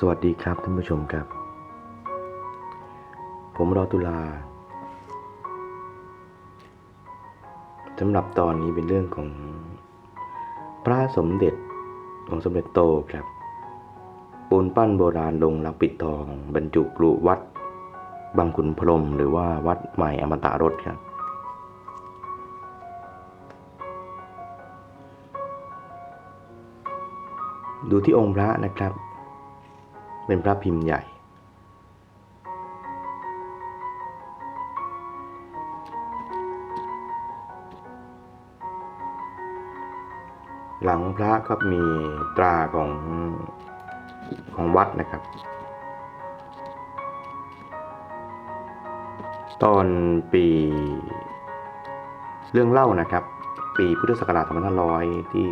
สวัสดีครับท่านผู้ชมครับ ผมรอตุลาสำหรับตอนนี้เป็นเรื่องของพระสมเด็จของสมเด็จโตครับ ปูนปั้นโบราณลงรักปิดทอง บรรจุกรุวัดบางขุนพรมหรือว่าวัดใหม่อมตะรถครับ ดูที่องค์พระนะครับ เป็นพระพิมพ์ใหญ่ หลังพระก็มีตราของของวัดนะครับ ตอนปีเรื่องเล่านะครับ ปีพุทธศักราช2500 ที่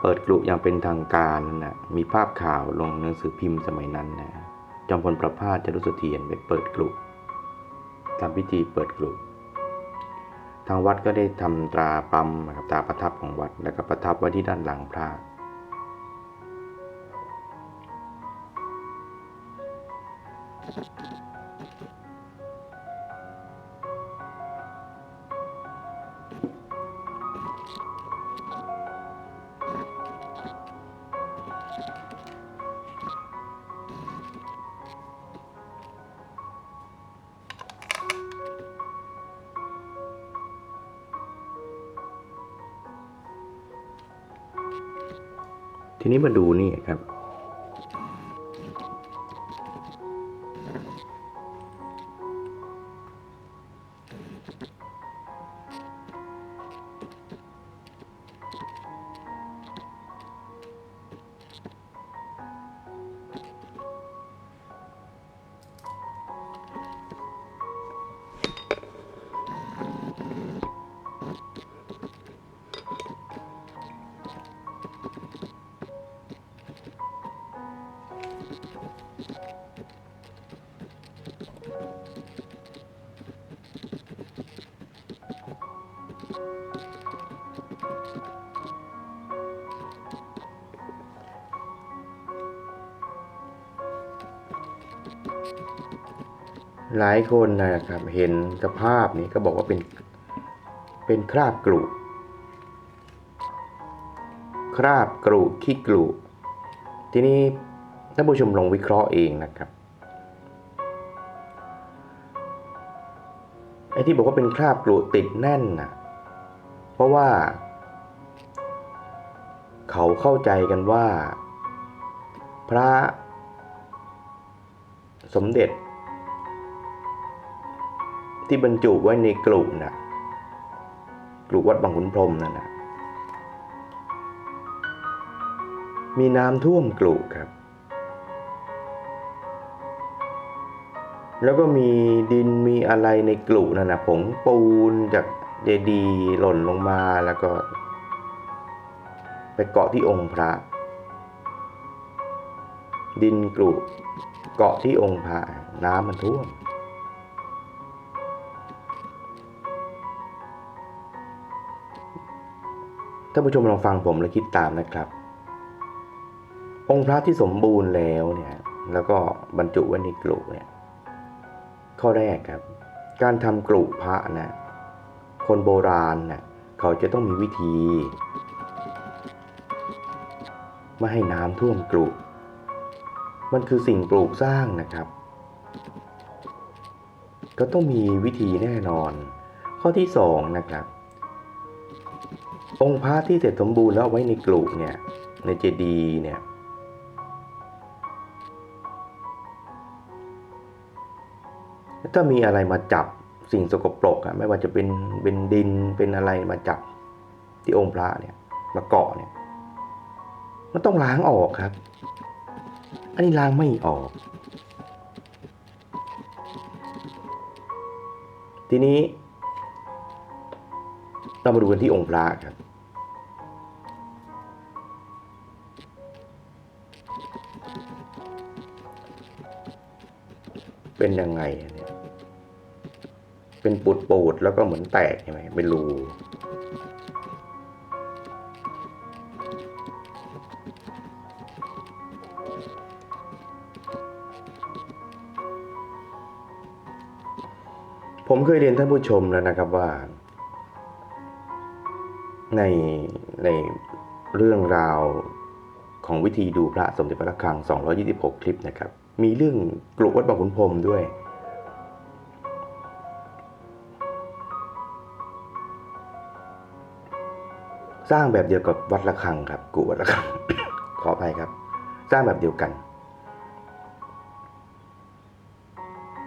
เปิดกลุอย่างเป็นทางการนะมีภาพข่าวลงหนังสือพิมพ์สมัยนั้นนะจอมพลประภาสจารุสเถียนไปเปิดกลุ่ทำพิธีเปิดกลุ่ทางวัดก็ได้ทำตราปั๊มนะครับตราประทับของวัดแล้วก็ประทับไว้ที่ด้านหลังพระ ทีนี้มาดูนี่ครับ หลายคนนะครับเห็นสภาพนี้ก็บอกว่าเป็นเป็นคราบกรุคราบกรุขี้กรุทีนี้ท่านผู้ชมลองวิเคราะห์เองนะครับไอ้ที่บอกว่าเป็นคราบกรุติดแน่นนะเพราะว่า เขาเข้าใจกันว่า พระ สมเด็จ ที่บรรจุไว้ในกลุ่นะกลุ่วัดบางขุนพรมนั่นนะมีน้ำท่วมกลุ่ครับ แล้วก็มีดินมีอะไรในกลุ่นั่นนะผงปูนจากเจดีหล่นลงมาแล้วก็ ไปเกาะที่องค์พระ ดินกลุ่ เกาะที่องค์พระน้ำมันท่วมท่านผู้ชมลองฟังผมและคิดตามนะครับ องค์พระที่สมบูรณ์แล้วเนี่ยแล้วก็บรรจุไว้ในกลุ่เนี่ยข้อแรกครับ การทำกลุ่พระนะคนโบราณนะเขาจะต้องมีวิธี ไม่ให้น้ำท่วมกลุ่ มันคือสิ่งปลูกสร้างนะครับ ก็ต้องมีวิธีแน่นอน ข้อที่สองนะครับ องค์พระที่เสร็จสมบูรณ์แล้วไว้ในกลุ่เนี่ย ในเจดีย์เนี่ย ถ้ามีอะไรมาจับสิ่งสกปรกอะไม่ว่าจะเป็นเป็นดินเป็นอะไรมาจับที่องค์พระเนี่ยมาเกาะเนี่ย มันต้องล้างออกครับ อันนี้ล้างไม่ออก ทีนี้ เรามาดูกันที่องค์พระครับ เป็นยังไงเนี่ยเป็นปูดปูดๆแล้วก็เหมือนแตกใช่ไหมเป็นรู ผมเคยเรียนท่านผู้ชมแล้วนะครับว่า ในในเรื่องราวของวิธีดูพระสมเด็จพระระฆัง 226 คลิปนะครับ มีเรื่องกลุวัดบางขุนพรมด้วย สร้างแบบเดียวกับวัดระฆังครับกุวัดระฆัง ขออภัยครับ สร้างแบบเดียวกัน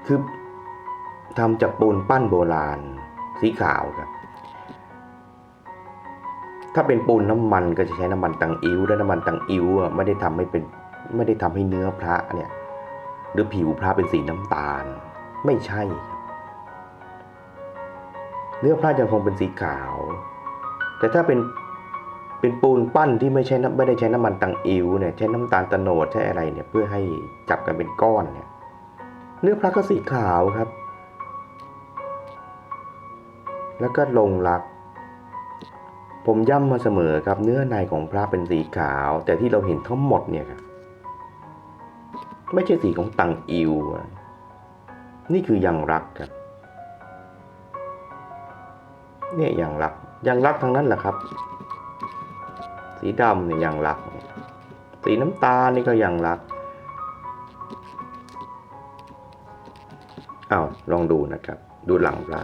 คือ ทำจากปูนปั้นโบราณ สีขาวครับ ถ้าเป็นปูนน้ำมันก็จะใช้น้ำมันตังอิ้วและน้ำมันตังอิ้วอะไม่ได้ทำให้เป็นไม่ได้ทำให้เนื้อพระเนี่ย หรือผิวพระเป็นสีน้ำตาล ไม่ใช่ เนื้อพระยังคงเป็นสีขาว แต่ถ้าเป็นเป็นปูนปั้นที่ไม่ใช่น้ไม่ได้ใช้น้ำมันตังอิ้วเนี่ยใช้น้ำตาลตะโนดใช้อะไรเนี่ยเพื่อให้จับกันเป็นก้อนเนี่ย เนื้อพระก็สีขาวครับ แล้วก็ลงรัก ผมย้ำมาเสมอครับเนื้อในของพระเป็นสีขาว แต่ที่เราเห็นทั้งหมดเนี่ยครับไม่ใช่สีของตังอิว นี่คือยังรักครับ เนี่ยยังรัก ยังรักทั้งนั้นแหละครับ สีดำเนี่ยยังรัก สีน้ำตาลนี่ก็ยังรักอ้าวลองดูนะครับ ดูหลังพระ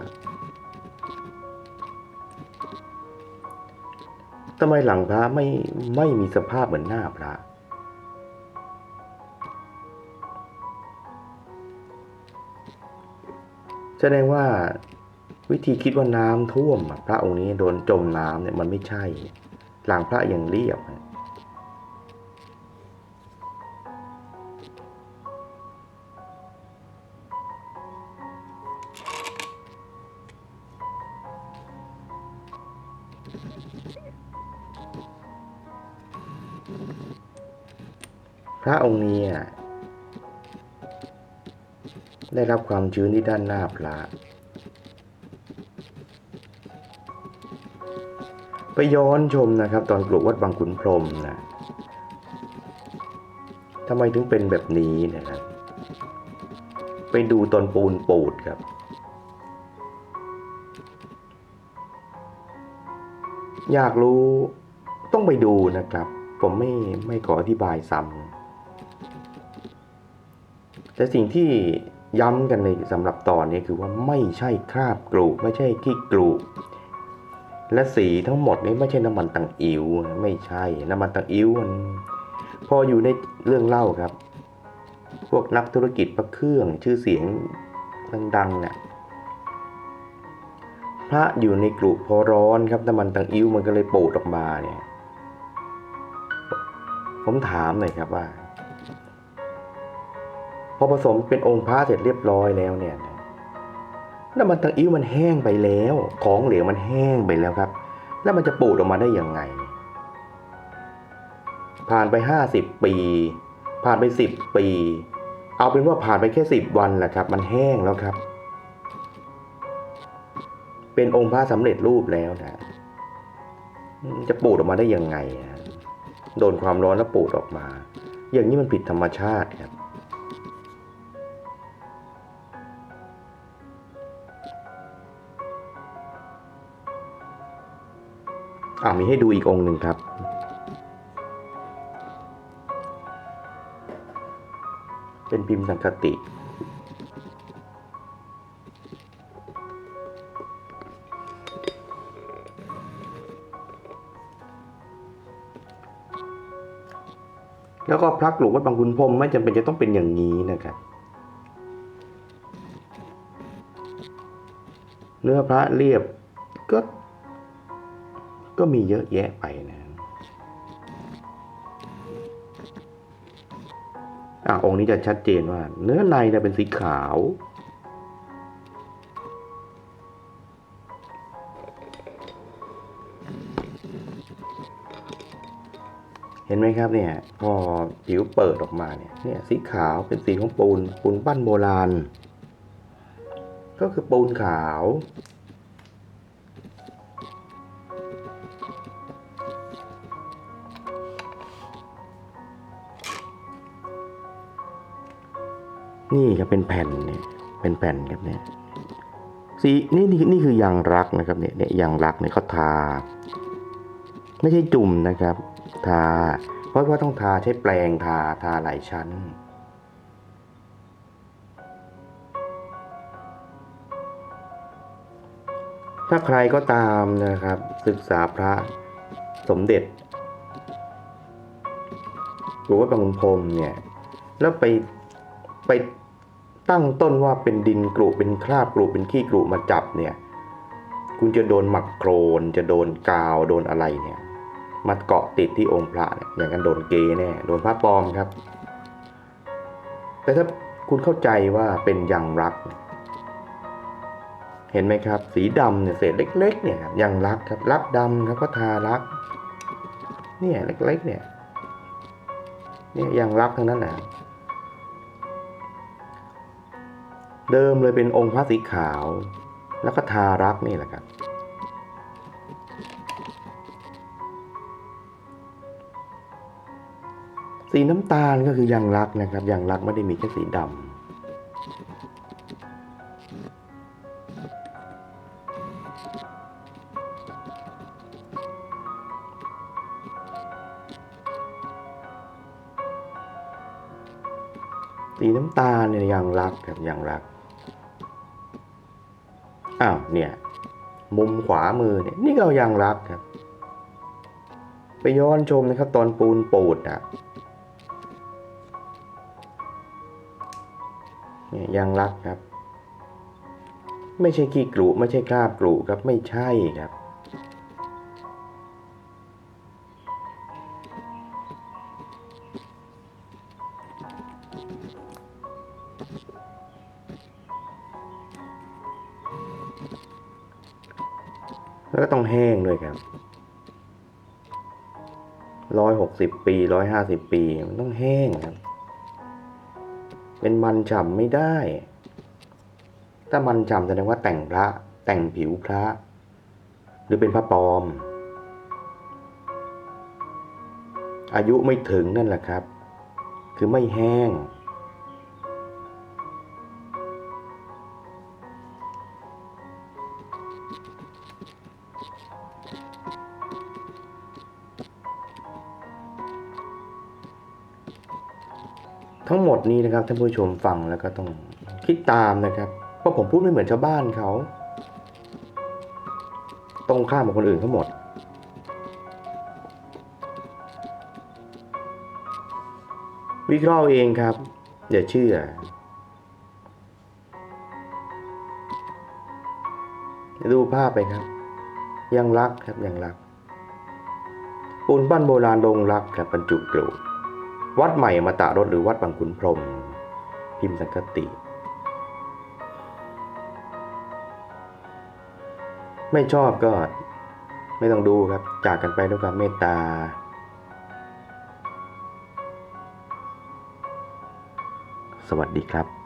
ทำไมหลังพระไม่ไม่มีสภาพเหมือนหน้าพระ แสดงว่าวิธีคิดว่าน้ำท่วม พระองค์นี้โดนจมน้ำเนี่ยมันไม่ใช่ หลังพระยังเรียบ พระองค์นี้ได้รับความชื้นที่ด้านหน้าพระ ไปย้อนชมนะครับ ตอนปลูกวัดบางขุนพรมนะทำไมถึงเป็นแบบนี้นะครับ ไปดูตอนปูนปูดครับอยากรู้ต้องไปดูนะครับ ผมไม่ไม่ขออธิบายซ้ำแต่สิ่งที่ย้ำกันในสำหรับตอนนี้คือว่าไม่ใช่คราบกรูไม่ใช่ขี้กรูและสีทั้งหมดนี้ไม่ใช่น้ำมันตังอิ๋วไม่ใช่น้ำมันตังอิ๋วมันพออยู่ในเรื่องเล่าครับ พวกนักธุรกิจประเครื่องชื่อเสียงดังๆเนี่ยพระอยู่ในกลุ่พอร้อนครับน้ำมันตังอิ๋วมันก็เลยปูดออกมาเนี่ย ผมถามหน่อยครับว่า พอผสมเป็นองค์พระเสร็จเรียบร้อยแล้วเนี่ยน้ำมันตังอิ้วมันแห้งไปแล้ว ของเหลวมันแห้งไปแล้วครับ แล้วมันจะปูดออกมาได้ยังไง ผ่านไปห้าสิบปี ผ่านไปสิบปี เอาเป็นว่าผ่านไปแค่สิบวันแหละครับ มันแห้งแล้วครับ เป็นองค์พระสำเร็จรูปแล้วนะจะปูดออกมาได้ยังไงอะ โดนความร้อนแล้วปูดออกมา อย่างนี้มันผิดธรรมชาติครับอ่ามีให้ดูอีกองหนึ่งครับ เป็นพิมพ์สังคติ แล้วก็พระกลุวัดบางคุณพรมไม่จำเป็นจะต้องเป็นอย่างนี้นะครับ เนื้อพระเรียบก็ ก็มีเยอะแยะไปนะอะองค์นี้จะชัดเจนว่า เนื้อในเป็นสีขาว เห็นไหมครับเนี่ยพอผิวเปิดออกมาเนี่ยเนี่ยสีขาวเป็นสีของปูนปูนปั้นโบราณ ก็คือปูนขาว นี่ครับเป็นแผ่นเนี่ยเป็นแผ่นครับเนี่ยสีนี่นี่นี่คือยางรักนะครับเนี่ยเนี่ยยางรักเนี่ยเขาทา ไม่ใช่จุ่มนะครับ ทา เพราะว่าต้องทาใช้แปรงทาทาหลายชั้น ถ้าใครก็ตามนะครับ ศึกษาพระสมเด็จหรือว่าบางพรมเนี่ย แล้วไปไปตั้งต้นว่าเป็นดินกรุเป็นคราบกรุเป็นขี้กรุมาจับเนี่ย คุณจะโดนหมักโครนจะโดนกาวโดนอะไรเนี่ย มาเกาะติดที่องค์พระเนี่ยอย่างนั้นโดนเกแน่โดนพระปลอมครับ แต่ถ้าคุณเข้าใจว่าเป็นยางรัก เห็นไหมครับ สีดำเนี่ยเศษเล็ก ๆ เนี่ยครับยางรักครับรักดำครับก็ทารัก เนี่ยเล็ก ๆ เนี่ยเนี่ยยางรักทั้งนั้นนะเดิมเลยเป็นองค์พระสีขาว แล้วก็ทารักนี่แหละครับ สีน้ำตาลก็คือยางรักนะครับยางรักไม่ได้มีแค่สีดำสีน้ำตาลเนี่ยยางรักครับยางรัก อ้าวเนี่ย มุมขวามือเนี่ยนี่ก็ยางรักครับ ไปย้อนชมนะครับ ตอนปูนปูดอะ ยยางรักครับ ไม่ใช่ขี้กรุไม่ใช่คราบกรุครับไม่ใช่ครับแล้วก็ต้องแห้งด้วยครับ ร้อยหกสิบปีร้อยห้าสิบปี มันต้องแห้งครับ เป็นมันฉ่ำไม่ได้ ถ้ามันฉ่ำแสดงว่าแต่งพระ แต่งผิวพระ หรือเป็นพระปลอม อายุไม่ถึงนั่นแหละครับ คือไม่แห้ง ทั้งหมดนี้นะครับท่านผู้ชมฟังแล้วก็ต้องคิดตามนะครับเพราะผมพูดไม่เหมือนชาวบ้านเขาตรงข้ามกับคนอื่นทั้งหมด วิเคราะห์เองครับ อย่าเชื่อดูภาพไปครับ ยังรักครับยังรักปูนปั้นโบราณลงรักครับบรรจุกรู วัดใหม่มาตะรถหรือวัดบางขุนพรม พิมพ์สังกติ ไม่ชอบก็ไม่ต้องดูครับ จากกันไปด้วยความเมตตา สวัสดีครับ